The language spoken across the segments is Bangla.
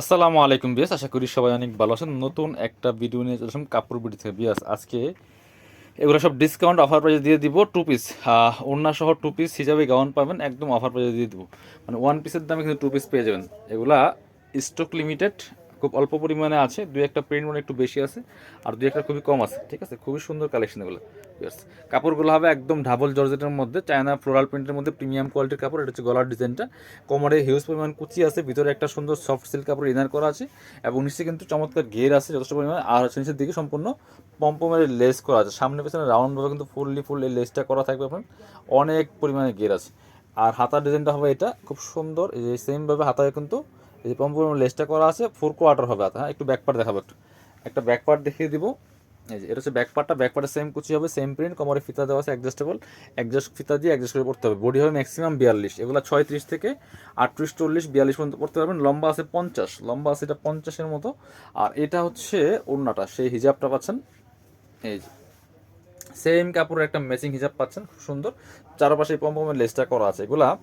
আসসালামু আলাইকুম বিয়াস আশা করি সবাই অনেক ভালো আছেন। নতুন একটা ভিডিও নিয়ে চলে আসলাম কাপড় বিড়ি থেকে। বিয়াস আজকে এগুলো সব ডিসকাউন্ট অফার প্রাইসে দিয়ে দিব টু পিস ওড়না সহ টু পিস হিসাবে গাউন পাবেন, একদম অফার প্রাইসে দিয়ে দিব। মানে ওয়ান পিসের দামে কিন্তু টু পিস পেয়ে যাবেন। এগুলা স্টক লিমিটেড খুব অল্প পরিমাণে আছে, দুই একটা প্রিন্ট মানে একটু বেশি আছে, আর দুই একটা খুবই কম আছে, ঠিক আছে? খুবই সুন্দর কালেকশন এগুলো Yes. কাপড়গুলো হবে একদম ডাবল জর্জেটের মধ্যে চায়না ফ্লোরাল প্রিন্টের মধ্যে প্রিমিয়াম কোয়ালিটির কাপড়, এটা হচ্ছে গলার ডিজাইনটা কোমরে হিউজ পরিমাণ কুচি আছে, ভিতরে একটা সুন্দর সফট সিল্ক কাপড় ইনার করা আছে, এবং নিচে কিন্তু চমৎকার ঘের আছে, যথেষ্ট পরিমাণে, আর হচ্ছে নিচের দিকে সম্পূর্ণ পম্পমের লেস করা আছে। সামনে পেছনে রাউন্ডভাবে কিন্তু ফুললি ফুল এই লেসটা করা থাকবে আপনার, অনেক পরিমাণে ঘের আছে। আর হাতার ডিজাইনটা হবে এটা, খুব সুন্দর, এই সেমভাবে হাতায় কিন্তু এই যে পম্পমের লেসটা করা আছে ফোর কোয়ার্টার হবে হ্যাঁ? একটু ব্যাক পার্ট দেখাবো একটু। একটা ব্যাক পার্ট দেখিয়ে দিব। এই যে, এটা হচ্ছে ব্যাক পার্টটা ব্যাক পার্টে সেম কুচি হবে সেম প্রিন্ট কোমরে ফিতা দেওয়া আছে অ্যাডজাস্টেবল অ্যাডজাস্ট ফিতা দিয়ে অ্যাডজাস্ট করে পড়তে হবে। বডি হবে ম্যাক্সিমাম বিয়াল্লিশ। এগুলো ছয়ত্রিশ থেকে আটত্রিশ, চল্লিশ, বিয়াল্লিশ পর্যন্ত পড়তে পারবেন। লম্বা আছে পঞ্চাশ। লম্বা আছে এটা পঞ্চাশের মতো। আর এটা হচ্ছে ওড়নাটা, সেই হিজাবটা পাচ্ছেন। এই যে সেম কাপড়ের একটা ম্যাচিং হিজাব পাচ্ছেন। খুব সুন্দর। চারপাশে পম্পমের লেসটা করা আছে। এগুলা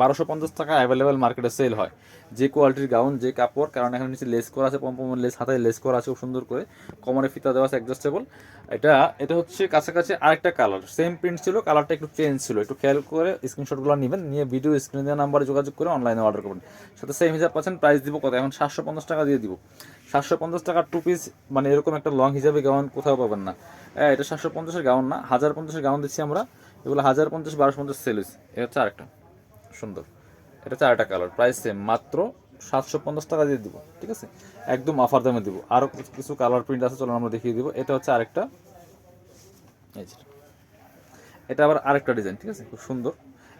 বারোশো পঞ্চাশ টাকা অ্যাভেলেবেল মার্কেটে সেল হয়। যে কোয়ালিটির গাউন যে কাপড়, কারণ এখানে নিচে লেস করা আছে পম্পমের লেস হাতায় লেস করা আছে, খুব সুন্দর করে। কমরে ফিতা দেওয়া আছে অ্যাডজাস্টেবল এটা এটা হচ্ছে কাছাকাছি আরেকটা কালার সেম প্রিন্ট ছিল কালারটা একটু চেঞ্জ ছিল। একটু খেয়াল করে স্ক্রিনশটগুলো নেবেন, নিয়ে ভিডিও স্ক্রিনে দেওয়া নাম্বারে যোগাযোগ করে অনলাইনে অর্ডার করবেন। সাথে সেম হিসাব পাচ্ছেন প্রাইস দিব কত? এখন সাতশো পঞ্চাশ টাকা দিয়ে দিব। সাতশো পঞ্চাশ টাকার টু পিস মানে এরকম একটা লং হিসাবে গাউন কোথাও পাবেন না। হ্যাঁ এটা সাতশো পঞ্চাশের গাউন না, হাজার পঞ্চাশের গাউন দিচ্ছি আমরা। এগুলো হাজার পঞ্চাশ, বারোশো পঞ্চাশ সেল হয়েছে। হচ্ছে আরেকটা। সুন্দর। এটা আরেকটা কালার। প্রাইস সেম মাত্র সাতশো পঞ্চাশ টাকা দিয়ে দিব, ঠিক আছে? একদম অফার দামে দিব। আরও কিছু কালার প্রিন্ট আছে চলো আমরা দেখিয়ে দিব। এটা হচ্ছে আরেকটা। এটা আবার আরেকটা ডিজাইন ঠিক আছে? খুব সুন্দর।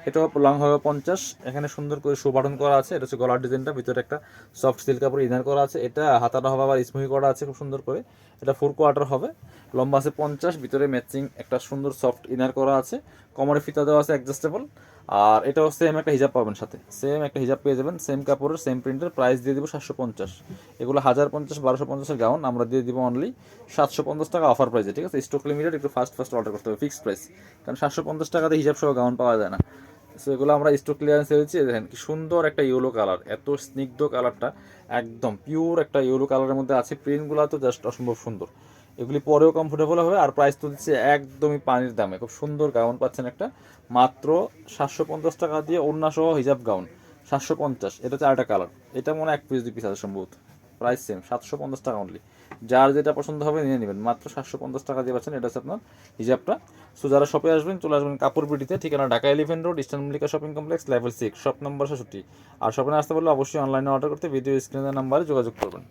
এটা লং হবে পঞ্চাশ। এখানে সুন্দর করে শো বাটন করা আছে। এটা হচ্ছে গলার ডিজাইনটা ভিতরে একটা সফট সিল্ক কাপড় ইনার করা আছে। এটা হাতাটা হবে আবার স্মুহি করা আছে, খুব সুন্দর করে। এটা ফোর কোয়ার্টার হবে। লম্বা আছে পঞ্চাশ। ভিতরে ম্যাচিং একটা সুন্দর সফট ইনার করা আছে। কোমরে ফিতা দেওয়া আছে অ্যাডজাস্টেবল আর এটাও সেম একটা হিজাব পাবেন সাথে। সেম একটা হিজাব পেয়ে যাবেন সেম কাপড়ের সেম প্রিন্টের প্রাইস দিয়ে দিব সাতশো পঞ্চাশ। এগুলো হাজার পঞ্চাশ, বারোশো পঞ্চাশের গাউন আমরা দিয়ে দিব অনলি সাতশো পঞ্চাশ টাকা অফার প্রাইসে ঠিক আছে? স্টক লিমিটেড একটু ফার্স্ট ফার্স্ট অর্ডার করতে হবে ফিক্সড প্রাইস কারণ সাতশো পঞ্চাশ টাকাতে হিসাব সহ গাউন পাওয়া যায় না। সো এগুলো আমরা স্টক ক্লিয়ারেন্স দিচ্ছি, দেখেন কি সুন্দর একটা ইয়েলো কালার এত স্নিগ্ধ কালারটা একদম পিওর একটা ইয়েলো কালারের মধ্যে আছে প্রিন্টগুলো তো জাস্ট অসম্ভব সুন্দর। এগুলি পরেও কমফোর্টেবল হবে আর প্রাইস তো দিচ্ছে একদমই পানির দামে। খুব সুন্দর গাউন পাচ্ছেন একটা। মাত্র সাতশো পঞ্চাশ টাকা দিয়ে সহ হিজাব গাউন সাতশো পঞ্চাশ, এটা হচ্ছে আরেকটা কালার এটা মনে এক পিস দুই পিস আছে সম্ভবত। প্রাইস সেম সাতশো পঞ্চাশ টাকা অনলি যার যেটা পছন্দ হবে নিয়ে নেবেন। মাত্র সাতশো পঞ্চাশ টাকা দিয়ে পাচ্ছেন, এটা হচ্ছে আপনার হিজাবটা। সো যারা শপে আসবেন, চলে আসবেন কাপড় বিটিতে, ঠিকানা Dhaka Elephant Road Eastern Mallika shopping complex level six shop number ছেষট্টি। আর শপে আসতে পারলে অবশ্যই অনলাইনে অর্ডার করতে ভিডিও স্ক্রিনের নাম্বারে যোগাযোগ করবেন।